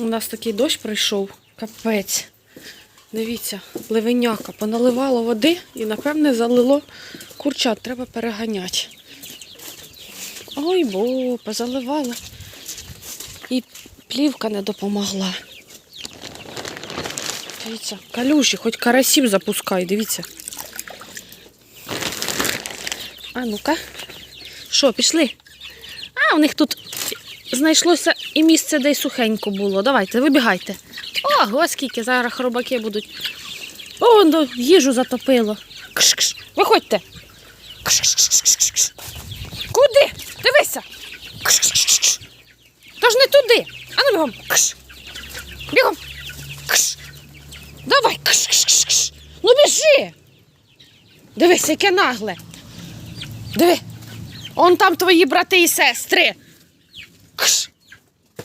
У нас такий дощ пройшов, капець. Дивіться, ливеняка поналивало води і, напевне, залило курчат. Треба переганяти. Ой, бо, позаливало. І плівка не допомогла. Дивіться, калюші, хоч карасів запускай, дивіться. А ну-ка. Що, пішли? А, у них тут знайшлося і місце, де й сухенько було. Давайте, вибігайте. Ого, скільки зараз хробаки будуть. О, ну, їжу затопило. Кш-кш. Виходьте. Кш-кш-кш-кш-кш. Куди? Дивися. Кш-кш-кш-кш. Тож не туди. А ну бігом. Кш. Бігом. Кш. Давай. Кш-кш-кш-кш. Ну біжи. Дивись, яке нагле. Диви. Он там твої брати і сестри. Кш.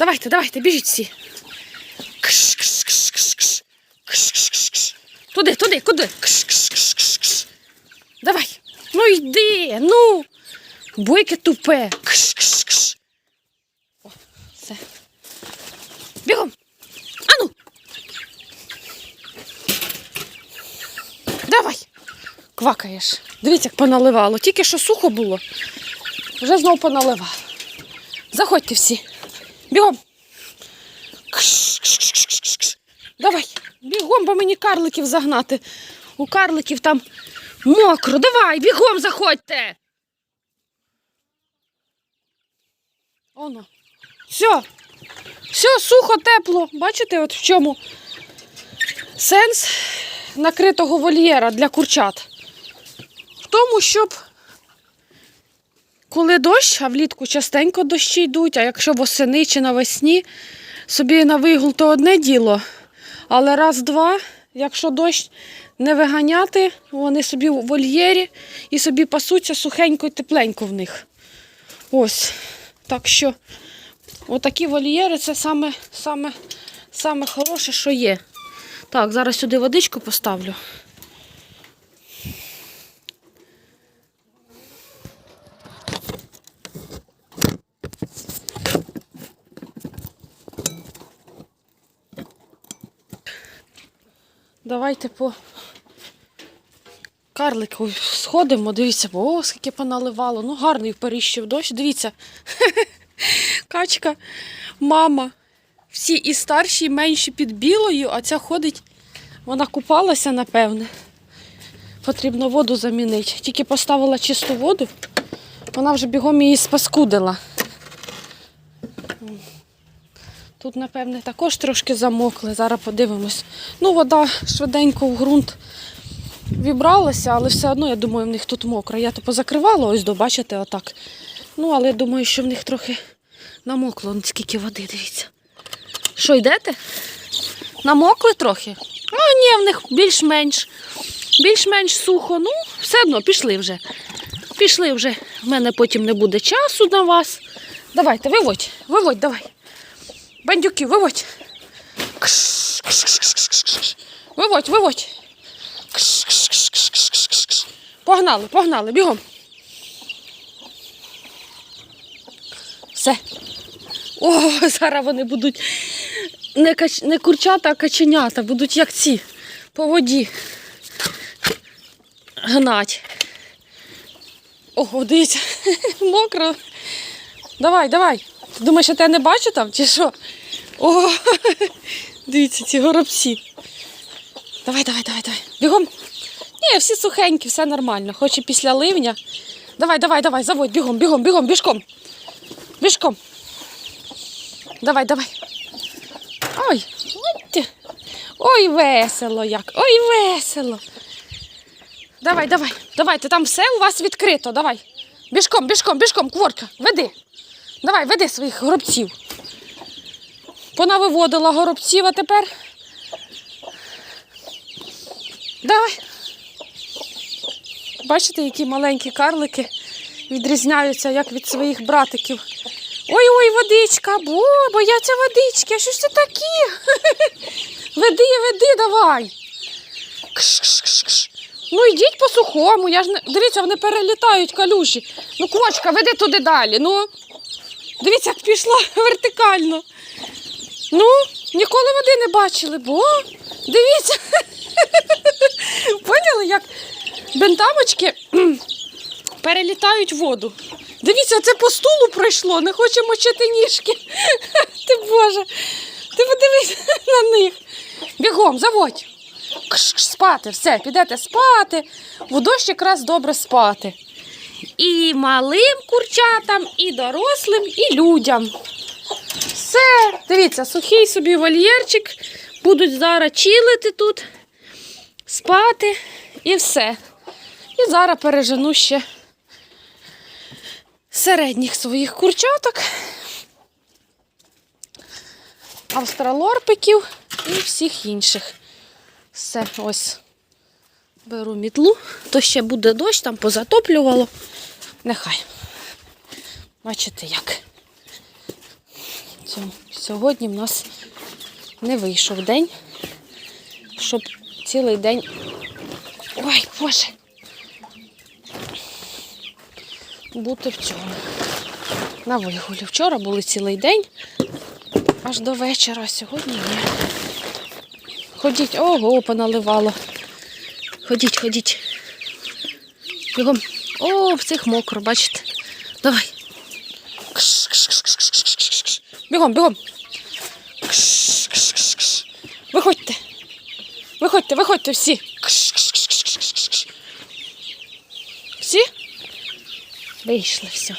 Давайте, давайте, біжіть всі. Туди, туди, куди? Давай. Ну йди, ну. Бойке тупе. О, все. Бігом. Ану. Давай. Квакаєш. Дивіться, як поналивало. Тільки що сухо було. Вже знову поналивало. Заходьте всі. Бігом. Давай, бігом, бо мені карликів загнати. У карликів там мокро. Давай, бігом заходьте. Оно. Все. Все, сухо, тепло. Бачите, от в чому сенс накритого вольєра для курчат? В тому, щоб коли дощ, а влітку частенько дощі йдуть, а якщо восени чи навесні, собі на вигул то одне діло. Але раз-два, якщо дощ не виганяти, вони собі в вольєрі і собі пасуться сухенько і тепленько в них. Ось. Так що отакі вольєри це саме, саме, саме хороше, що є. Так, зараз сюди водичку поставлю. Давайте по карлику сходимо. Дивіться, о, скільки поналивало. Ну, гарний періщив дощ. Дивіться. Качка, мама. Всі і старші, і менші під білою, а ця ходить, вона купалася, напевне. Потрібно воду замінити. Тільки поставила чисту воду, вона вже бігом її спаскудила. Тут, напевне, також трошки замокли. Зараз подивимось. Ну, вода швиденько в ґрунт вібралася, але все одно, я думаю, в них тут мокро. Я то позакривала, ось до, бачите, отак. Ну, але думаю, що в них трохи намокло. Вон скільки води, дивіться. Що, йдете? Намокли трохи? А, ні, в них більш-менш. Більш-менш сухо. Ну, все одно пішли вже. Пішли вже. В мене потім не буде часу на вас. Давайте, виводь, виводь, давай. Бандюки, виводь. Виводь, виводь. Погнали, погнали, бігом. Все. О, зараз вони будуть не, кач... не курчата, а каченята, будуть як ці по воді гнать. Ого, дивіться, мокро. Давай, давай. Думаєш, я тебе не бачу там, чи що? О, дивіться, ці горобці. Давай, давай, давай, давай. Бігом. Ні, всі сухенькі, все нормально. Хоч і після ливня. Давай, давай, давай, заводь, бігом, бігом, бігом, бішком. Бішком. Давай, давай. Ой, ой, ти. ой, весело як. Ой, весело. Давай, давай, давайте, там все у вас відкрито. Давай. Бішком, бішком, бішком, кворка, веди. Давай, веди своїх горобців. Понавиводила горобців, а тепер. Давай. Бачите, які маленькі карлики відрізняються як від своїх братиків. Ой-ой, водичка, бо бояться водички. А що ж це такі? Веди, веди, давай. Ну йдіть по сухому, я ж не. Дивіться, вони перелітають калюші. Ну, квочка, веди туди далі. Ну. Дивіться, як пішла вертикально. Ну, ніколи води не бачили, бо дивіться. Поняли, як бентамочки перелітають воду. Дивіться, це по стулу пройшло, не хоче мочити ніжки. Ти Боже, ти подивись на них. Бігом, заводь. Кш-кш, Спати, все, підете спати. В дощ якраз добре спати. І малим курчатам, і дорослим, і людям. Все, дивіться, сухий собі вольєрчик. Будуть зараз чилити тут, спати і все. І зараз пережену ще середніх своїх курчаток, австралорпиків і всіх інших. Все, ось беру мітлу, то ще буде дощ, там позатоплювало. Нехай. Бачите як. Сьогодні в нас не вийшов день, щоб цілий день. Ой, Боже. Бути в цьому. На вигулі. Вчора були цілий день, аж до вечора, а сьогодні ні. Ходіть, ого, поналивало. Ходіть, ходіть. Бігом. О, в цих мокро, бачите. Давай. Бігом, бігом. Виходьте. Виходьте, виходьте всі. Всі? Вийшли, все.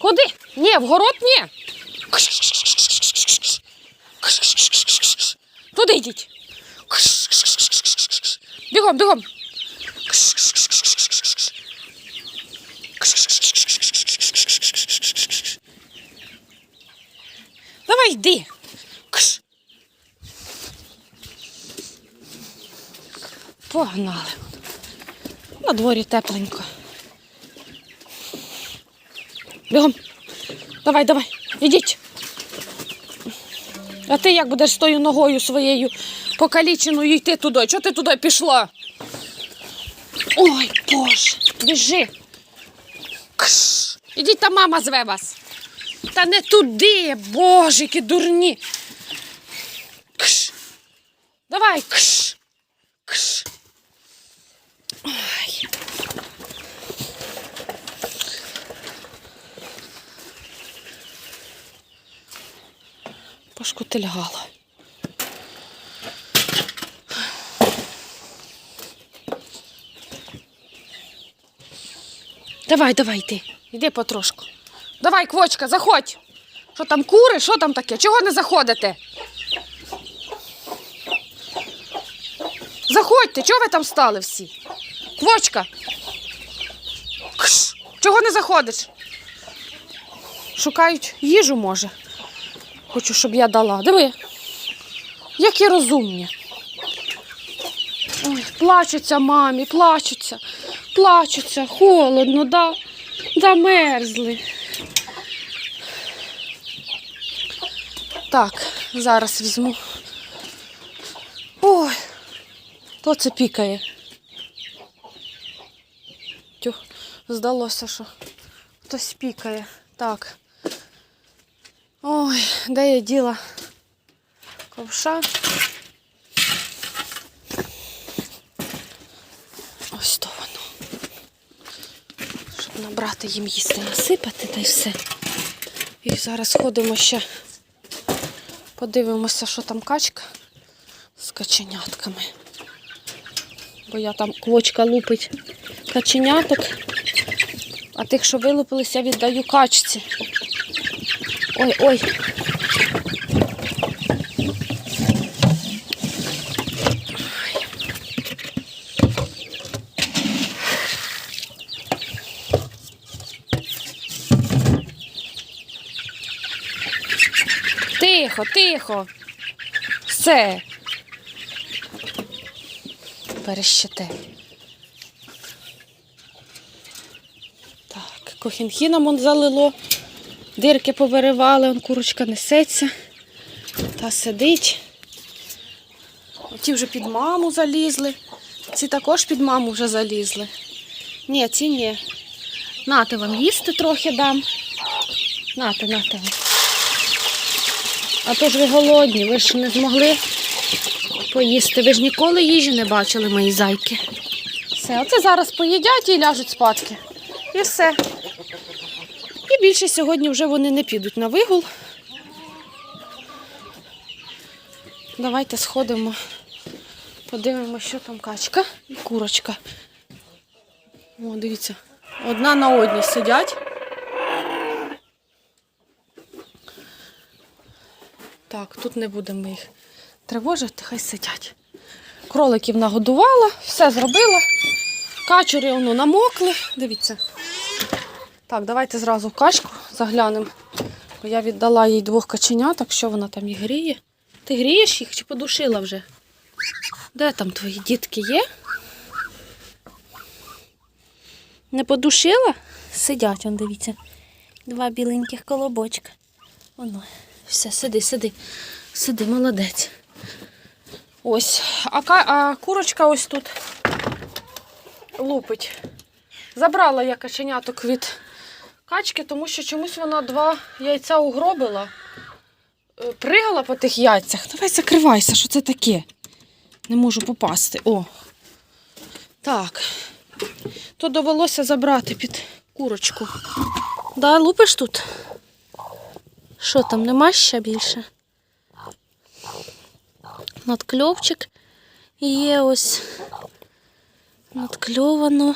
Куди? Ні, в город, ні. Туди йдіть бігом, бігом. Давай йди. Погнали. На дворі тепленько. Бігом. Давай, давай, ідіть. А ти як будеш з тою ногою своєю покаліченою йти туди? Чого ти туди пішла? Ой, Боже, біжи. Кш. Ідіть, та мама зве вас. Та не туди, боже, які дурні. Кш. Давай, кш. Кш. Ой. Пошкутильгала. Давай, давай, йди. Йди потрошку. Давай, квочка, заходь. Що там кури? Що там таке? Чого не заходите? Заходьте, чого ви там стали всі? Квочка. Кш. Чого не заходиш? Шукають їжу, може. Хочу, щоб я дала. Диви. Які розумні. Ой, плачуться мамі, плачуться, плачуться, холодно, да, замерзли. Так, зараз візьму. Ой, то це пікає. Тю, здалося, що хтось пікає. Так. Ой, де я діла ковша? Ось то воно. Щоб набрати їм їсти, насипати та й все. І зараз ходимо ще, подивимося, що там качка з каченятками. Бо я там квочка лупить каченяток, а тих, що вилупилися, віддаю качці. Ой, Тихо, тихо. Все. Перещите. Так, кохінхіном он залило. Дирки повиривали, он курочка несеться. Та сидить. Ті вже під маму залізли. Ці також під маму вже залізли. Ні, ці ні. Нате вам їсти трохи дам. Нате, нате вам. А то ж ви голодні, ви ж не змогли поїсти. Ви ж ніколи їжі не бачили, мої зайки. Все, оце зараз поїдять і ляжуть спадки. І все. І більше сьогодні вже вони не підуть на вигул. Давайте сходимо, подивимося, що там качка і курочка. О, дивіться, одна на одній сидять. Так, тут не будемо їх тривожити, хай сидять. Кроликів нагодувала, все зробила. Качури воно намокли. Дивіться. Так, давайте зразу качку заглянемо. Я віддала їй двох каченяток, що вона там їх гріє. Ти грієш їх чи подушила вже? Де там твої дітки є? Не подушила? Сидять, он дивіться. Два біленьких колобочка. Воно. Все, сиди, сиди. Сиди, молодець. Ось. А, а курочка ось тут лупить. Забрала я каченяток від качки, тому що чомусь вона два яйця угробила. Е, Пригала по тих яйцях. Давай закривайся, що це таке? Не можу попасти. О. Так. То довелося забрати під курочку. Да, лупиш тут? Що там, нема ще більше? Надкльовчик є ось. Надкльовано.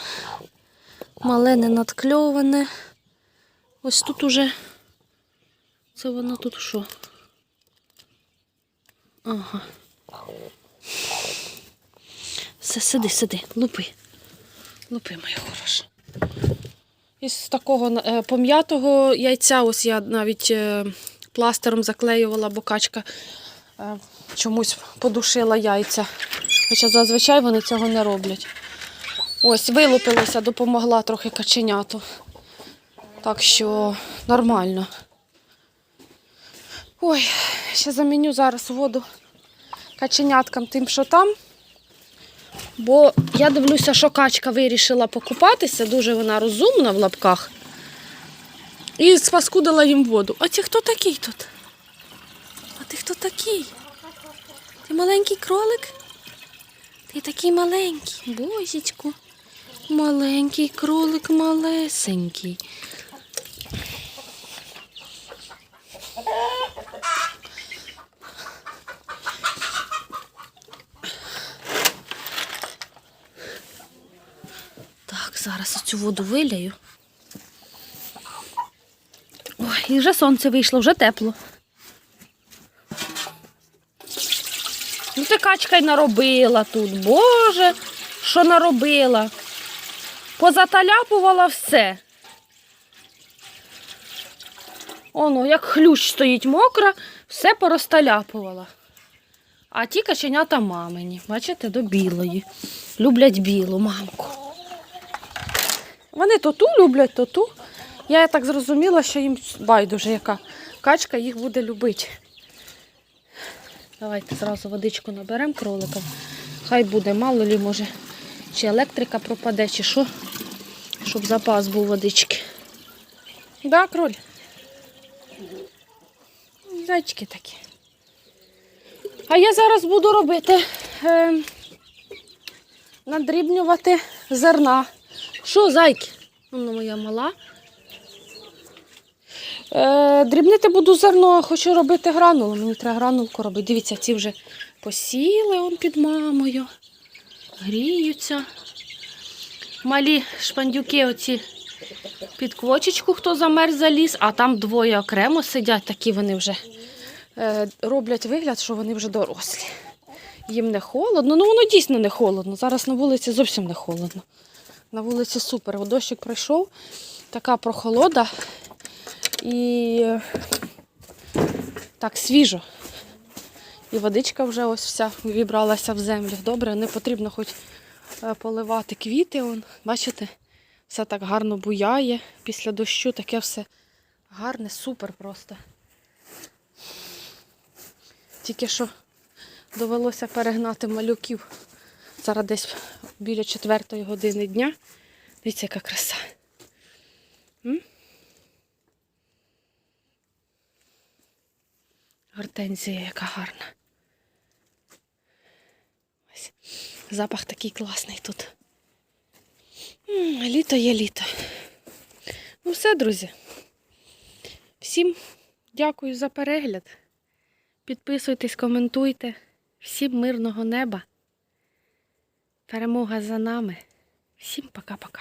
Мале не надкльоване. Ось тут уже. Це воно тут що? Ага. Все, сиди, сиди, лупи. Лупи, моя хороша. Із такого е, пом'ятого яйця, ось я навіть е, пластером заклеювала, бо качка е, чомусь подушила яйця. Хоча зазвичай вони цього не роблять. Ось, вилупилося, допомогла трохи каченяту. Так що нормально. Ой, ще заміню зараз воду каченяткам тим, що там. Бо я дивлюся, що качка вирішила покупатися, дуже вона розумна в лапках. І спаскудила їм воду. А ти хто такий тут? А ти хто такий? Ти маленький кролик? Ти такий маленький, бозічку. Маленький кролик малесенький. Так, зараз цю воду виляю. Ой, і вже сонце вийшло, вже тепло. Ну ти качка й наробила тут. Боже, що наробила? Позаталяпувала все. Оно, як хлющ стоїть мокра, все порозталяпувала. А ті каченята мамині, бачите, до білої. Люблять білу мамку. Вони то ту люблять, то ту. Я так зрозуміла, що їм байдуже, яка качка їх буде любити. Давайте зразу водичку наберемо кроликам. Хай буде, мало лі, може, чи електрика пропаде, чи що, щоб запас був водички. Да, кроль? Зайчики такі. А я зараз буду робити, е, надрібнювати зерна. Що, зайки? Воно моя мала. Е, дрібнити буду зерно, хочу робити гранулу. Мені треба гранулку робити. Дивіться, ці вже посіли он під мамою. Гріються. Малі шпандюки оці під квочечку, хто замерз заліз, а там двоє окремо сидять, такі вони вже е, роблять вигляд, що вони вже дорослі. Їм не холодно, ну воно дійсно не холодно. Зараз на вулиці зовсім не холодно. На вулиці супер. Дощик пройшов, така прохолода. І Так, свіжо. І водичка вже ось вся вібралася в землю. Добре, не потрібно хоч е, поливати квіти. Он, бачите, все так гарно буяє. Після дощу таке все гарне, супер просто. Тільки що довелося перегнати малюків. Зараз десь біля четвертої години дня. Дивіться, яка краса. М? Гортензія, яка гарна. Ось. Запах такий класний тут. Літо є літо. Ну все, друзі. Всім дякую за перегляд. Підписуйтесь, коментуйте. Всім мирного неба. Перемога за нами. Всім пока-пока.